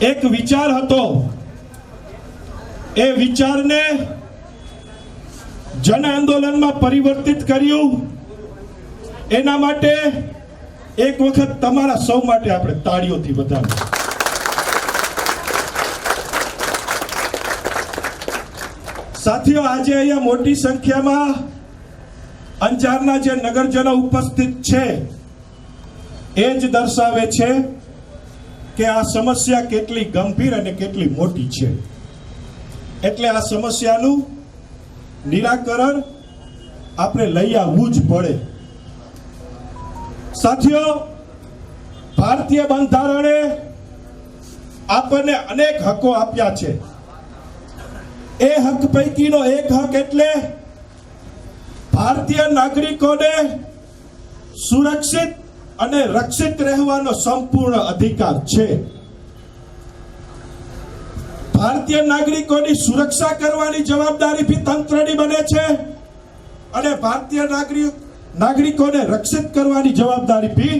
એક વિચાર હતો. એ વિચારને જન આંદોલનમાં પરિવર્તિત કર્યું. એના માટે એક વખત તમારા સૌ માટે આપણે તાળીઓથી વધાવીએ સાથીઓ, આજે અહીંયા મોટી સંખ્યામાં અંજારના જે નગરજનો ઉપસ્થિત છે, એ જ દર્શાવે છે કે આ સમસ્યા કેટલી ગંભીર અને કેટલી મોટી છે. એટલે આ સમસ્યાનું નિરાકરણ આપણે લઈ આવવું જ પડે. સાથીઓ, ભારતીય બંધારણે આપણને અનેક હકો આપ્યા છે. એ હક પૈકીનો એક હક એટલે ભારતીય નાગરિકોને સુરક્ષિત અને રક્ષિત રહેવાનો સંપૂર્ણ અધિકાર છે. ભારતીય નાગરિકોની સુરક્ષા કરવાની જવાબદારી બી તંત્રની બને છે અને ભારતીય નાગરિક, નાગરિકોને રક્ષિત કરવાની જવાબદારી બી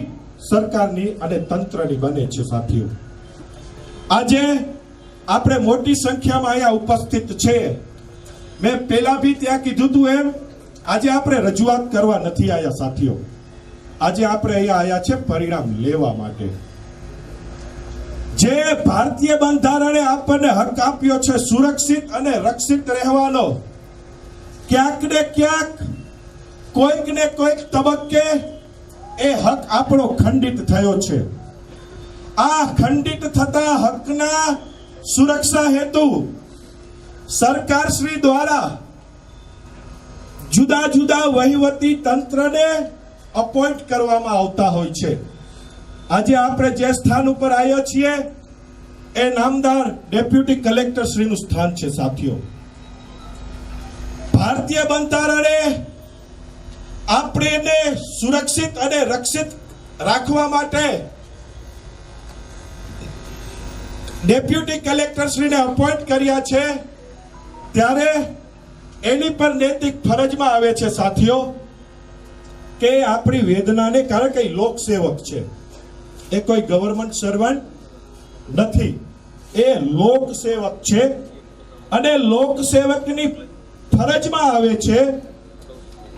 સરકારની અને તંત્રની બને છે સાથીઓ. આજે આપણે મોટી સંખ્યામાં અહીંયા ઉપસ્થિત છે. મેં પહેલા બી ત્યાં કીધું હતું એમ, આજે આપણે રજૂઆત કરવા નથી આવ્યા સાથીઓ. આજે આપણે અહીંયા આવ્યા છે પરિણામ લેવા માટે. જે ભારતીય બંધારણે આપણને હક આપ્યો છે સુરક્ષિત અને રક્ષિત રહેવાનો, ક્યાંક ને ક્યાંક કોઈક ને કોઈક તબક્કે એ હક આપણો ખંડિત થયો છે. આ ખંડિત થતા હકના સુરક્ષા હેતુ સરકાર શ્રી દ્વારા જુદા જુદા વહીવટી તંત્રને અપોઇન્ટ કરવામાં આવતા હોય છે. આજે આપણે જે સ્થાન ઉપર આવ્યા છીએ, એ નામદાર ડેપ્યુટી કલેક્ટર શ્રીનું સ્થાન છે, સાથીઓ. ભારતીય બંધારણે આપણે સુરક્ષિત અને રક્ષિત રાખવા માટે ડેપ્યુટી કલેક્ટર શ્રીને અપોઇન્ટ કર્યા છે, ત્યારે એની પર નૈતિક ફરજમાં આવે છે, સાથીઓ. કે આપણી વેદનાને કારણ કે લોકસેવક છે? એ કોઈ ગવર્મેન્ટ સર્વન્ટ નથી. એ લોકસેવક છે અને લોકસેવકની ફરજમાં આવે છે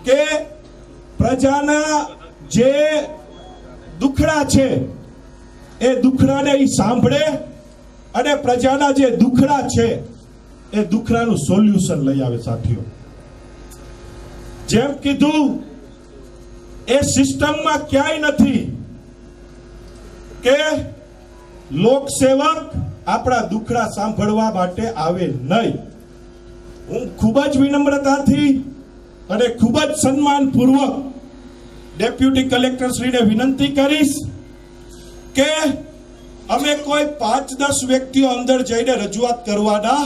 કે પ્રજાના જે દુખડા છે, એ દુખડાને એ સાંભળે અને પ્રજાના જે દુખડા છે, એ દુખડાનું સોલ્યુશન લઈ આવે સાથીઓ. જેમ કીધું એ સિસ્ટમમાં ક્યાંય નથી કે લોકસેવક આપણા દુખડા સાંભળવા માટે આવે નહીં. હું ખૂબ જ વિનમ્રતાથી અને ખૂબ જ સન્માનપૂર્વક ડેપ્યુટી કલેક્ટર શ્રીને વિનંતી કરીશ કે અમે કોઈ પાંચ દસ વ્યક્તિઓ અંદર જઈને રજૂઆત કરવાના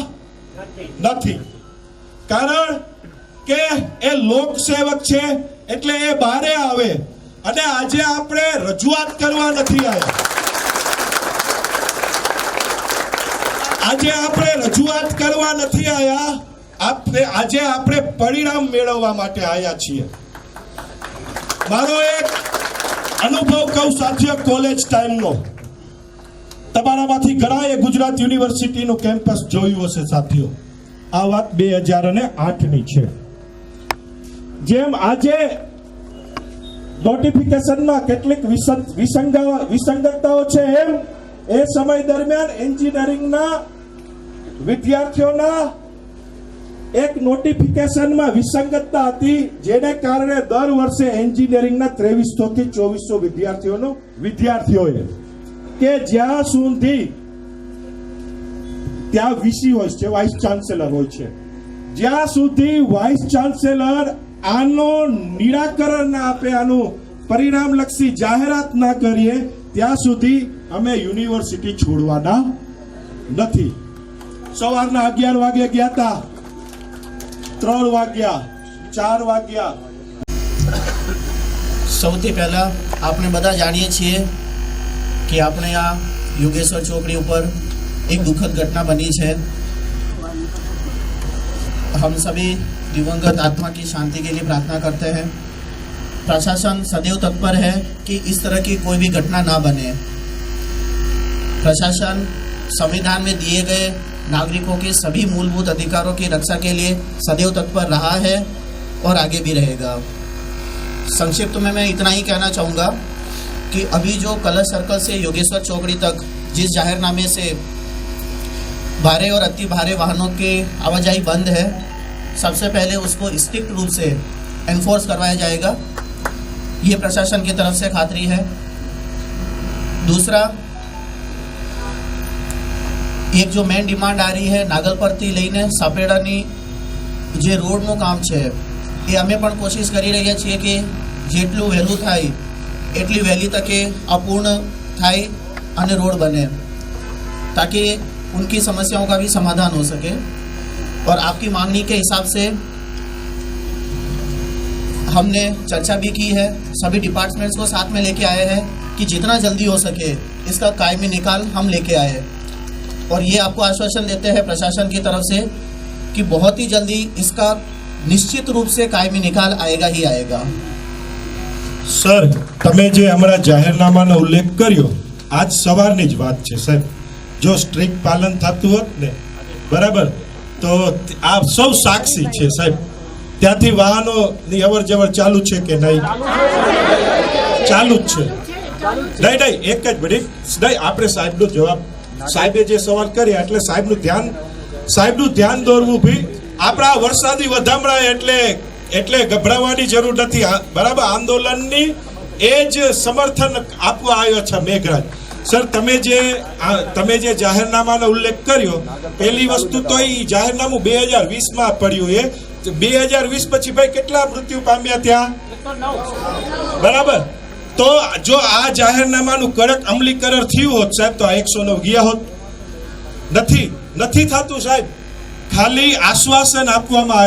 નથી. કારણ કે એ લોકસેવક છે એટલે એ બારે આવે. અને આજે આપણે રજૂઆત કરવા નથી આવ્યા. આજે આપણે રજૂઆત કરવા નથી આવ્યા. આપણે, આજે આપણે પરિણામ મેળવવા માટે આવ્યા છીએ. મારો એક અનુભવ કહું સાથીઓ કોલેજ ટાઈમનો તમારામાંથી ઘણાએ ગુજરાત યુનિવર્સિટીનું કેમ્પસ જોયું હશે સાથીઓ. આ વાત બે હજાર અને આઠની છે. જેમ આજે નોટિફિકેશનમાં કેટલીક વિસંગ- વિસંગ- વિસંગતતાઓ છે એમ, એ સમય દરમિયાન એન્જિનિયરિંગના વિદ્યાર્થીઓના એક નોટિફિકેશનમાં વિસંગતતા હતી, જેને કારણે દર વર્ષે એન્જિનિયરિંગના ત્રેવીસો થી ચોવીસો વિદ્યાર્થીઓનો વિદ્યાર્થીઓએ કે જ્યાં સુધી ત્યાં વીસી હોય છે વાઇસ ચાન્સેલર હોય છે. જ્યાં સુધી વાઇસ ચાન્સેલર આનો નિરાકરણ ના આપે આનું પરિણામલક્ષી જાહેરાત ના કરીએ, ત્યાં સુધી અમે યુનિવર્સિટી છોડવાના નથી. સવારના અગિયાર વાગે ગયા હતા ત્રણ વાગ્યા, ચાર વાગ્યા. સૌથી પહેલાં આપણે બધા જાણીએ છીએ કે આપણે આ યોગેશ્વર ચોકડી ઉપર એક દુઃખદ ઘટના બની છે. હમ સભી दिवंगत आत्मा की शांति के लिए प्रार्थना करते हैं। प्रशासन सदैव तत्पर है कि इस तरह की कोई भी घटना ना बने। प्रशासन संविधान में दिए गए नागरिकों के सभी मूलभूत अधिकारों की रक्षा के लिए सदैव तत्पर रहा है और आगे भी रहेगा। संक्षिप्त में मैं इतना ही कहना चाहूँगा कि अभी जो कलश सर्कल से योगेश्वर चौकड़ी तक, जिस जाहिरनामे से भारे और अति भारे वाहनों के आवाजाही बंद है सबसे पहले उसको स्ट्रिक्ट रूप से एनफोर्स करवाया जाएगा ये प्रशासन की तरफ से खातरी है दूसरा એક જો મેન ડિમાન્ડ આ રહી છે નાગલ પરથી લઈને સાપેડાની જે રોડનું કામ છે એ અમે પણ કોશિશ કરી રહ્યા છીએ કે જેટલું વહેલું થાય એટલી વહેલી તકે અપૂર્ણ થાય અને रोड बने ताकि उनकी समस्याओं का भी समाधान हो सके और आपकी मांगनी के हिसाब से हमने चर्चा भी की है सभी डिपार्टमेंट्स को साथ में लेके आए हैं कि जितना जल्दी हो सके इसका कायमी निकाल हम लेके आए और ये आपको आश्वासन देते हैं प्रशासन की तरफ से कि बहुत ही जल्दी इसका निश्चित रूप से कायमी निकाल आएगा ही आएगा સર તમે જે હમણાં જાહેરનામાનો ઉલ્લેખ કર્યો આજ સવારની જ વાત છે સાહેબ જો સ્ટ્રિક્ટ પાલન થતું હોત ને બરાબર તો આ સૌ સાક્ષી છે, સાહેબ. ત્યાંથી વાહનોની અવર જવર ચાલુ છે કે નહીં? ચાલુ જ છે. નહીં નહીં, એક જ મિનિટ. નહીં, આપણે સાહેબનો જવાબ, સાહેબે જે સવાલ કર્યા એટલે સાહેબનું ધ્યાન સાહેબનું ધ્યાન દોરવું ભી. આપણા વરસાદી વધામણા એટલે એટલે ગભરાવાની જરૂર નથી. બરાબર, આંદોલનની એ જ સમર્થન આપવા આવ્યો છે મેઘરાજ. સર, તમે જે તમે જે જાહેરનામાનો ઉલ્લેખ કર્યો, પહેલી વસ્તુ તો એ જાહેરનામું બે હજાર વીસમાં પડ્યું એ. બે હજાર વીસ પછી ભાઈ કેટલા મૃત્યુ પામ્યા ત્યાં? બરાબર? તો જો આ જાહેરનામાનું કડક અમલીકરણ થયું હોત સાહેબ, તો આ એકસો નવ ગયા હોત. નથી નથી થતું સાહેબ. ખાલી આશ્વાસન આપવામાં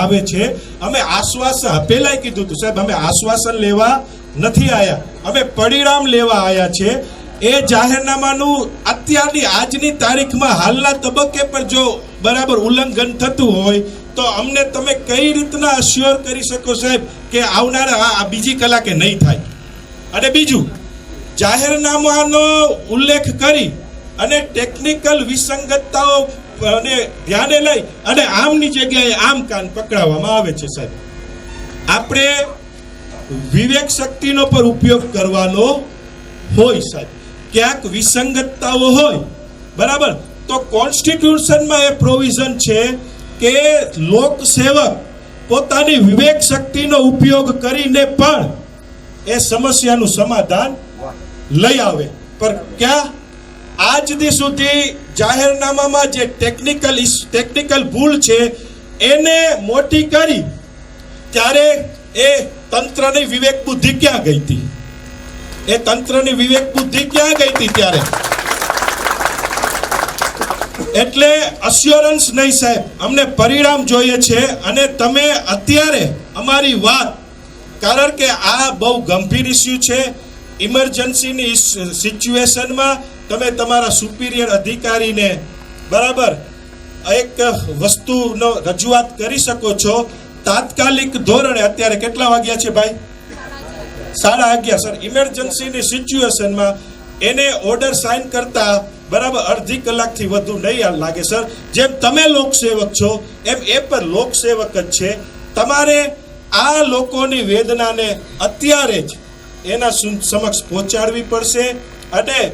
આવે છે. અમે આશ્વાસન પહેલાંય કીધું હતું સાહેબ, અમે આશ્વાસન લેવા નથી આવ્યા અમે પરિણામ લેવા આવ્યા છે. એ જાહેરનામાનું અત્યારની આજની તારીખમાં હાલના તબક્કે પર જો બરાબર ઉલ્લંઘન થતું હોય, તો અમને તમે કઈ રીતના અશ્યોર કરી શકો સાહેબ કે આવનારા આ- બીજી કલાકે નહીં થાય? અને બીજું, જાહેરનામાનો ઉલ્લેખ કરી અને ટેકનિકલ વિસંગતતાઓ અને ધ્યાને લઈ અને આમની જગ્યાએ આમ કાન પકડાવવામાં આવે છે સાહેબ. આપણે વિવેક શક્તિનો પર ઉપયોગ કરવાનો હોય સાહેબ. ક્યાંક વિસંગતતાઓ હોય, બરાબર? તો કોન્સ્ટિટ્યુશનમાં એ પ્રોવિઝન છે કે લોકસેવક પોતાની વિવેક શક્તિનો ઉપયોગ કરીને પણ એ સમસ્યાનું સમાધાન લઈ આવે. પર ક્યાં? આજથી સુધી જાહેરનામામાં જે ટેકનિકલ ટેકનિકલ ભૂલ છે, એને મોટી કરી, ત્યારે એ તંત્રની વિવેક બુદ્ધિ ક્યાં ગઈ હતી? એ તંત્રની વિવેક બુદ્ધિ ક્યાં ગઈ હતી ત્યારે? એટલે અસ્યોરન્સ નહીં સાહેબ, અમને પરિણામ જોઈએ છે અને તમે અત્યારે અમારી વાત, કારણ કે આ બહુ ગંભીર ઇસ્યુ છે ઇમરજન્સીની સિચ્યુએશનમાં તમે તમારા સુપિરિયર અધિકારીને બરાબર એક વસ્તુનો રજૂઆત કરી શકો છો. તાત્કાલિક ધોરણે અત્યારે કેટલા વાગ્યા છે ભાઈ? સાડા અગિયાર ઇમરજન્સીની સિચ્યુએશનમાં એને ઓર્ડર સાઇન કરતા બરાબર અડધી કલાકથી વધુ નહીં લાગે, સર. જેમ તમે લોકસેવક છો, એમ એ પણ લોકસેવક જ છે. તમારે આ લોકોની વેદનાને અત્યારે જ એના સમક્ષ પહોંચાડવી પડશે. અને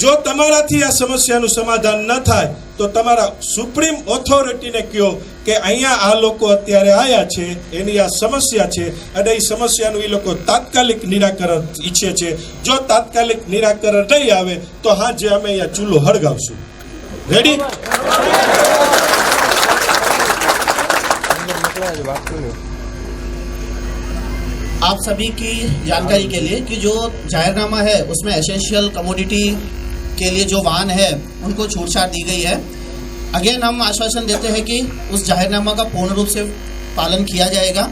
જો તમારાથી આ સમસ્યાનું સમાધાન ન થાય તો તમારા સુપ્રીમ ઓથોરિટીને કહો કે અહીંયા આ લોકો અત્યારે આવ્યા છે એની આ સમસ્યા છે અને એ સમસ્યાનું એ લોકો તાત્કાલિક નિરાકરણ ઈચ્છે છે જો તાત્કાલિક નિરાકરણ નહીં આવે તો હા જે અમે અહીંયા ચૂલો હળગાવશું રેડી आप सभी की जानकारी के लिए कि जो जाहिरनामा है उसमें एसेंशियल कमोडिटी के लिए जो वाहन है उनको छूट छाट दी गई है। अगेन हम आश्वासन देते हैं कि उस जाहिरनामा का पूर्ण रूप से पालन किया जाएगा।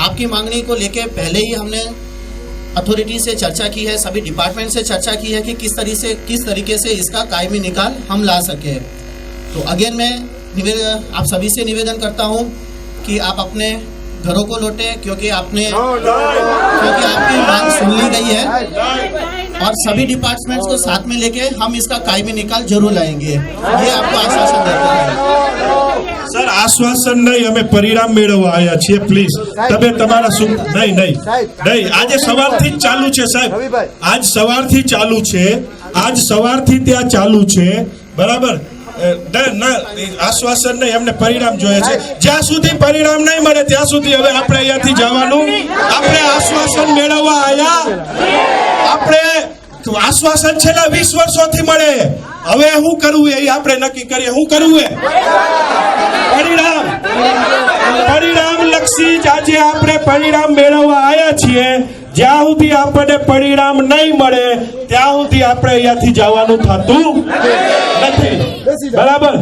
आपकी मांगनी को लेकर पहले ही हमने अथॉरिटी से चर्चा की है सभी डिपार्टमेंट से चर्चा की है कि किस तरीके से किस तरीके से इसका कायमी निकाल हम ला सके। तो अगेन मैं निवेदन आप सभी से निवेदन करता हूँ कि आप अपने घरों को लौटे क्योंकि आपने क्योंकि आपकी मांग सुन ली गई है। और सभी डिपार्टमेंट्स को साथ में लेके हम इसका कायमी निकाल जरूर लाएंगे ये आपको आश्वासन देते हैं સર આશ્વાસન નહીં અમે પરિણામ મેળવવા આવ્યા છીએ પ્લીઝ તમે તમારા શું નહીં નહીં નહીં આજે સવારથી જ ચાલુ છે સાહેબ રવિભાઈ. આજ સવારથી ચાલુ છે આજ સવારથી ત્યાં ચાલુ છે બરાબર અ, ના, ના, એ આશ્વાસન નહીં એમને પરિણામ જોઈએ છે. જ્યાં સુધી પરિણામ નહીં મળે, ત્યાં સુધી હવે આપણે અહીંયાથી જવાનું. આપણે આશ્વાસન મેળવવા આવ્યા આપણે આશ્વાસન છેલ્લા વીસ વર્ષોથી મળે. હવે શું કરવું એ આપણે નક્કી કરીએ. શું કરવું એ? પરિણામ. પરિણામ લક્ષી આજે આપણે પરિણામ મેળવવા આવ્યા છીએ. જ્યાં સુધી આપણને પરિણામ નહીં મળે ત્યાં સુધી આપણે અહીંયાથી જવાનું થતું નથી. બરાબર?